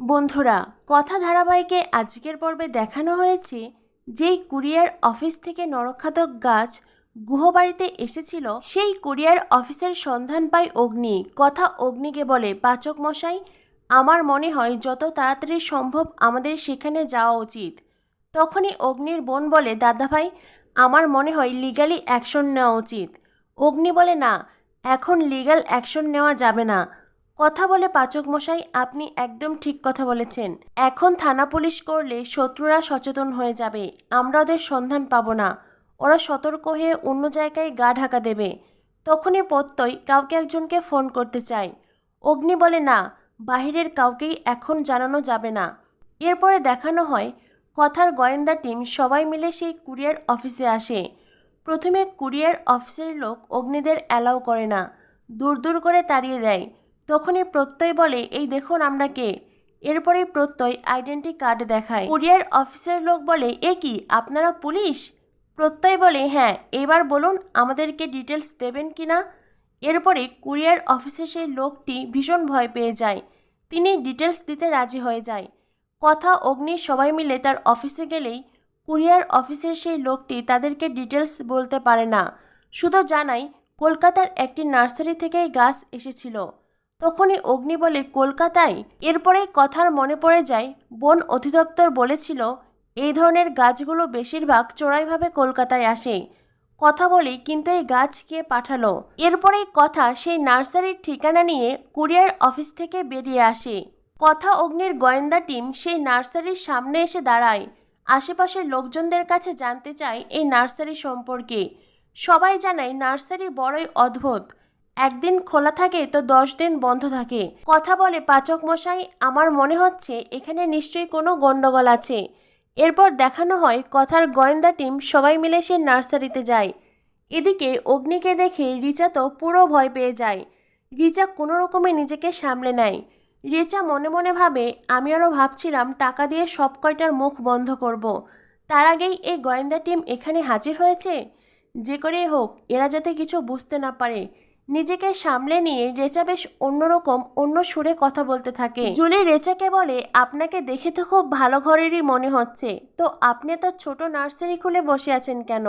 বন্ধুরা, কথা ধারাবাহিকে আজকের পর্বে দেখানো হয়েছে যেই কুরিয়ার অফিস থেকে নরখাদক গাছ গুহবাড়িতে এসেছিল, সেই কুরিয়ার অফিসের সন্ধান পায় অগ্নি। কথা অগ্নিকে বলে, পাচক মশাই, আমার মনে হয় যত তাড়াতাড়ি সম্ভব আমাদের সেখানে যাওয়া উচিত। তখনই অগ্নির বোন বলে, দাদাভাই, আমার মনে হয় লিগালি অ্যাকশন নেওয়া উচিত। অগ্নি বলে, না, এখন লিগ্যাল অ্যাকশন নেওয়া যাবে না। কথা বলে পাচক মশাই আপনি একদম ঠিক কথা বলেছেন। এখন থানা পুলিশ করলে শত্রুরা সচেতন হয়ে যাবে। আমরা ওদের সন্ধান পাবো না। ওরা সতর্ক হয়ে অন্য জায়গায় গা ঢাকা দেবে। তখনই প্রত্যয় কাউকে একজনকে ফোন করতে চায়। অগ্নি বলে, না, বাহিরের কাউকেই এখন জানানো যাবে না। এরপরে দেখানো হয়, কথার গোয়েন্দা টিম সবাই মিলে সেই কুরিয়ার অফিসে আসে। প্রথমে কুরিয়ার অফিসের লোক অগ্নিদের অ্যালাউ করে না। দূর দূর করে তাড়িয়ে দেয়। তখনই প্রত্যয় বলে, এই দেখুন আমরা কে। এরপরে প্রত্যয় আইডেন্টি কার্ড দেখায়। কুরিয়ার অফিসের লোক বলে, এ কি, আপনারা পুলিশ? প্রত্যয় বলে হ্যাঁ এবার বলুন আমাদেরকে ডিটেলস দেবেন কি না? এরপরে কুরিয়ার অফিসের সেই লোকটি ভীষণ ভয় পেয়ে যায়। তিনি ডিটেলস দিতে রাজি হয়ে যায়। কথা, অগ্নি সবাই মিলে তার অফিসে গেলেই কুরিয়ার অফিসের সেই লোকটি তাদেরকে ডিটেলস বলতে পারে না। শুধু জানাই কলকাতার একটি নার্সারি থেকেই গাছ এসেছিল। তখনই অগ্নি বলে, কলকাতায়? এরপরে কথার মনে পড়ে যায়, বন অধিদপ্তর বলেছিল, এই ধরনের গাছগুলো বেশিরভাগ চোরাইভাবে কলকাতায় আসে। কথা বলি, কিন্তু এই গাছ কে পাঠালো? এরপরেই কথা সেই নার্সারির ঠিকানা নিয়ে কুরিয়ার অফিস থেকে বেরিয়ে আসে। কথা অগ্নির গোয়েন্দা টিম সেই নার্সারির সামনে এসে দাঁড়ায়। আশেপাশের লোকজনদের কাছে জানতে চায় এই নার্সারি সম্পর্কে। সবাই জানায়, নার্সারি বড়ই অদ্ভুত। একদিন খোলা থাকে তো দশ দিন বন্ধ থাকে। কথা বলে পাচক মশাই, আমার মনে হচ্ছে এখানে নিশ্চয়ই কোনো গণ্ডগোল আছে। এরপর দেখানো হয় কথার গোয়েন্দা টিম সবাই মিলে সে নার্সারিতে যায়। এদিকে অগ্নিকে দেখে রিচা তো পুরো ভয় পেয়ে যায়। রিচা কোনো রকমে নিজেকে সামলে নেয়। রিচা মনে মনে ভাবে, আমি আরও ভাবছিলাম টাকা দিয়ে সব কয়টার মুখ বন্ধ করব। তার আগেই এই গোয়েন্দা টিম এখানে হাজির হয়েছে? যে করেই হোক, এরা যাতে কিছু বুঝতে না পারে। নিজেকে সামলে নিয়ে রেচা বেশ অন্যরকম, অন্য সুরে কথা বলতে থাকে। জুলি রেচাকে বলে, আপনাকে দেখে তো খুব ভালো ঘরেরই মনে হচ্ছে। তো আপনি তো ছোট নার্সারি খুলে বসে আছেন কেন?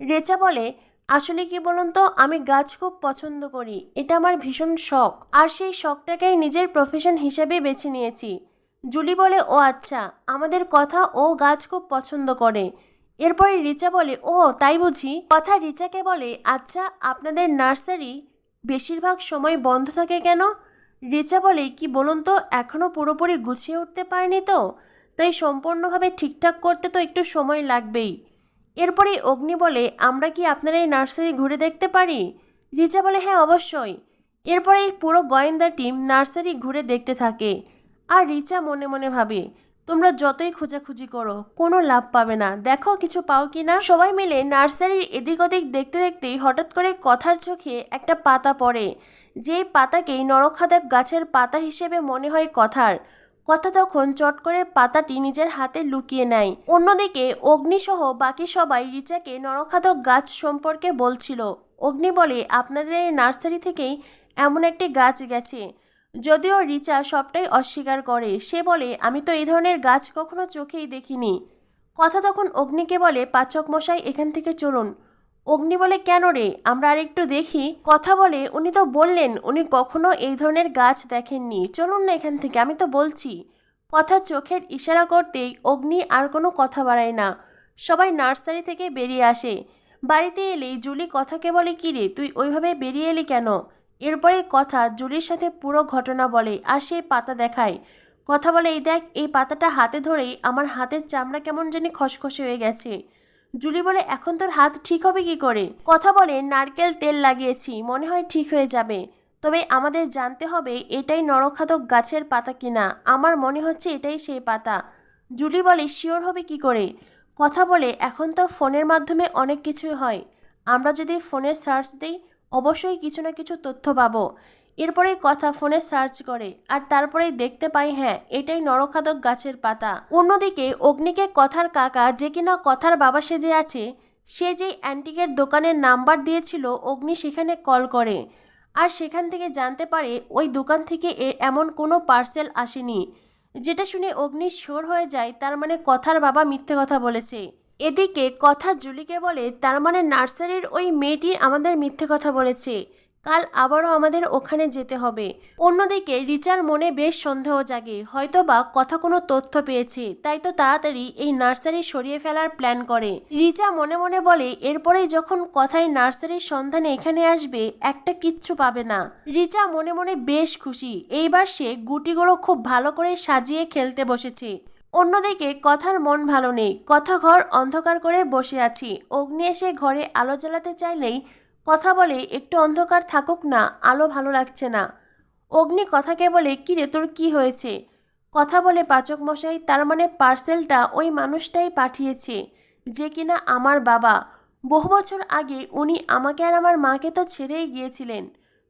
রেচা বলে, আসলে কি বলুন তো, আমি গাছ খুব পছন্দ করি। এটা আমার ভীষণ শখ। আর সেই শখটাকেই নিজের প্রফেশন হিসেবে বেছে নিয়েছি। জুলি বলে, ও আচ্ছা আমাদের কথা ও গাছ খুব পছন্দ করে। এরপরে রিচা বলে, ও, তাই বুঝি? কথা রিচাকে বলে আচ্ছা আপনাদের নার্সারি বেশিরভাগ সময় বন্ধ থাকে কেন? রিচা বলে, কি বলুন তো এখনও পুরোপুরি গুছিয়ে উঠতে পারেনি তো, তাই সম্পূর্ণভাবে ঠিকঠাক করতে তো একটু সময় লাগবেই। এরপরে অগ্নি বলে, আমরা কি আপনার এই নার্সারি ঘুরে দেখতে পারি? রিচা বলে হ্যাঁ অবশ্যই। এরপরে পুরো গোয়েন্দা টিম নার্সারি ঘুরে দেখতে থাকে। আর রিচা মনে মনে ভাবে তোমরা যতই খোঁজাখুঁজি করো, কোনো লাভ পাবে না। দেখো কিছু পাও কি না? সবাই মিলে নার্সারির এদিক ওদিক দেখতে দেখতেই হঠাৎ করে কথার চোখে একটা পাতা পড়ে। যেই পাতাকেই নরখাদক গাছের পাতা হিসেবে মনে হয় কথার। কথা তখন চট করে পাতাটি নিজের হাতে লুকিয়ে নেয়। অন্যদিকে অগ্নিসহ বাকি সবাই রিচাকে নরখাদক গাছ সম্পর্কে বলছিল। অগ্নি বলে, আপনাদের নার্সারি থেকেই এমন একটি গাছ গেছে। যদিও রিচা সবটাই অস্বীকার করে, সে বলে, আমি তো এই ধরনের গাছ কখনো চোখেই দেখিনি। কথা তখন অগ্নিকে বলে, পাচক মশাই, এখান থেকে চলুন। অগ্নি বলে, কেন রে? আমরা আরেকটু দেখি। কথা বলে, উনি তো বললেন, উনি কখনো এই ধরনের গাছ দেখেননি। চলুন না এখান থেকে, আমি তো বলছি। কথা চোখের ইশারা করতেই অগ্নি আর কোনো কথা বাড়ায় না। সবাই নার্সারি থেকে বেরিয়ে আসে। বাড়িতে এলেই জুলি কথাকে বলে, কি রে, তুই ওইভাবে বেরিয়ে এলি কেন? এরপরে কথা জুলির সাথে পুরো ঘটনা বলে আর সেই পাতা দেখায়। কথা বলে, এই দেখ, এই পাতাটা হাতে ধরেই আমার হাতের চামড়া কেমন জানি খসখসে হয়ে গেছে। জুলি বলে, এখন তোর হাত ঠিক হবে কি করে? কথা বলে, নারকেল তেল লাগিয়েছি, মনে হয় ঠিক হয়ে যাবে। তবে আমাদের জানতে হবে এটাই নরখাদক গাছের পাতা কিনা। আমার মনে হচ্ছে এটাই সেই পাতা। জুলি বলে, শিওর হবে কি করে? কথা বলে, এখন তো ফোনের মাধ্যমে অনেক কিছুই হয়। আমরা যদি ফোনে সার্চ দিই অবশ্যই কিছু না কিছু তথ্য পাবো। এরপরে কথা ফোনে সার্চ করে, আর তারপরেই দেখতে পাই হ্যাঁ এটাই নরখাদক গাছের পাতা। অন্যদিকে অগ্নিকে কথার কাকা যে কিনা কথার বাবা সেজে আছে, সে যেই অ্যান্টিকের দোকানের নাম্বার দিয়েছিল, অগ্নি সেখানে কল করে। আর সেখান থেকে জানতে পারে, ওই দোকান থেকে এমন কোনো পার্সেল আসেনি। যেটা শুনে অগ্নি শিওর হয়ে যায়, তার মানে কথার বাবা মিথ্যে কথা বলেছে। এদিকে কথা জুলিকে বলে, তার মানে নার্সারির ওই মেয়েটি আমাদের মিথ্যে কথা বলেছে। কাল আবারও আমাদের ওখানে যেতে হবে। অন্যদিকে রিচার মনে বেশ সন্দেহ জাগে। হয়তোবা কথা কোনো তথ্য পেয়েছে, তাই তো তাড়াতাড়ি এই নার্সারি সরিয়ে ফেলার প্ল্যান করে। রিচা মনে মনে বলে, এরপরেই যখন কথায় নার্সারির সন্ধানে এখানে আসবে, একটা কিচ্ছু পাবে না। রিচা মনে মনে বেশ খুশি। এইবার সে গুটিগুলো খুব ভালো করে সাজিয়ে খেলতে বসেছে। অন্যদিকে কথার মন ভালো নেই। কথা ঘর অন্ধকার করে বসে আছি। অগ্নি এসে ঘরে আলো জ্বালাতে চাইলেই কথা বলে, একটু অন্ধকার থাকুক না, আলো ভালো লাগছে না। অগ্নি কথাকে বলে, কি রে, তোর কী হয়েছে? কথা বলে পাচক মশাই, তার মানে পার্সেলটা ওই মানুষটাই পাঠিয়েছে, যে কিনা আমার বাবা। বহু বছর আগে উনি আমাকে আর আমার মাকে তো ছেড়েই গিয়েছিলেন।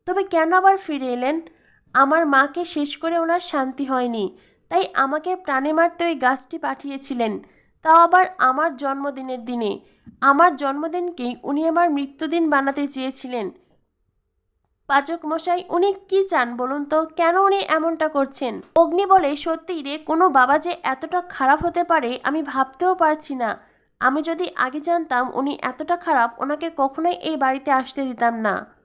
তবে কেন আবার ফিরে এলেন? আমার মাকে শেষ করে ওনার শান্তি হয়নি। তাই আমাকে প্রাণে মারতে ওই গাছটি পাঠিয়েছিলেন। তাও আবার আমার জন্মদিনের দিনে। আমার জন্মদিনকেই উনি আমার মৃত্যুদিন বানাতে চেয়েছিলেন। পাচক মশাই উনি কি চান বলুন তো? কেন উনি এমনটা করছেন? অগ্নি বলে, সত্যি রে, কোনো বাবা যে এতটা খারাপ হতে পারে, আমি ভাবতেও পারছি না। আমি যদি আগে জানতাম উনি এতটা খারাপ, ওনাকে কখনোই এই বাড়িতে আসতে দিতাম না।